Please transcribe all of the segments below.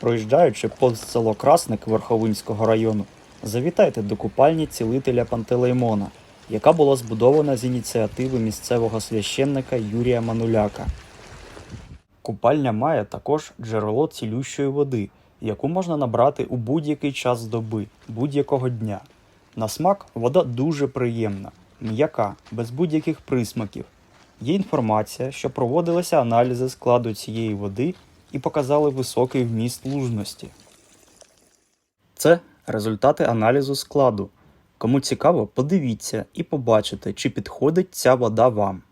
Проїжджаючи повз село Красник Верховинського району, завітайте до купальні цілителя Пантелеймона, яка була збудована з ініціативи місцевого священника Юрія Мануляка. Купальня має також джерело цілющої води, яку можна набрати у будь-який час доби, будь-якого дня. На смак вода дуже приємна, м'яка, без будь-яких присмаків. Є інформація, що проводилися аналізи складу цієї води і показали високий вміст лужності. Це результати аналізу складу. Кому цікаво, подивіться і побачите, чи підходить ця вода вам.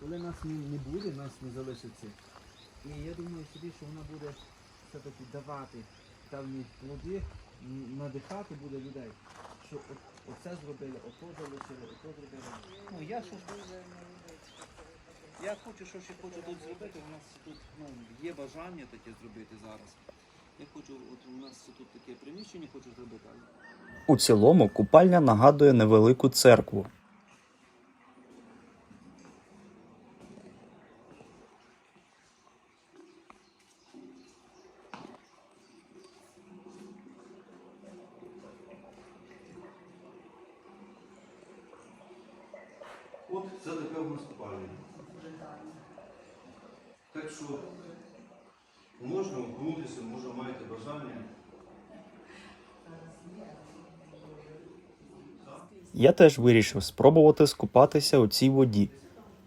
Коли нас не, буде, нас не залишиться. І я думаю собі, що вона буде все-таки давати певні плоди, надихати буде людей. Що оце зробили, ото залишили, ото зробили. Ну я що я хочу, що ще хочу тут зробити. У нас тут ну, є бажання таке зробити зараз. Я хочу, от у нас тут таке приміщення хочу зробити. У цілому купальня нагадує невелику церкву. От це така в нас купальня. Так що можна окунутися, може маєте бажання. Я теж вирішив спробувати скупатися у цій воді.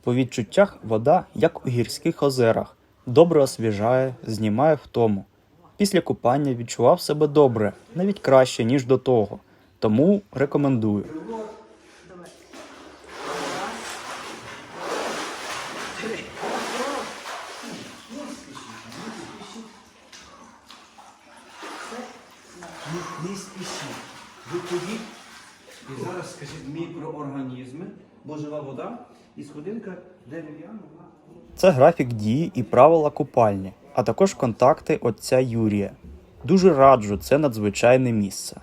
По відчуттях вода, як у гірських озерах, добре освіжає, знімає втому. Після купання відчував себе добре, навіть краще, ніж до того. Тому рекомендую. Не, спішіть. Ви і зараз скажіть мікроорганізми, бо жива вода і сходинка дерев'яна. Це графік дії і правила купальні, а також контакти отця Юрія. Дуже раджу це надзвичайне місце.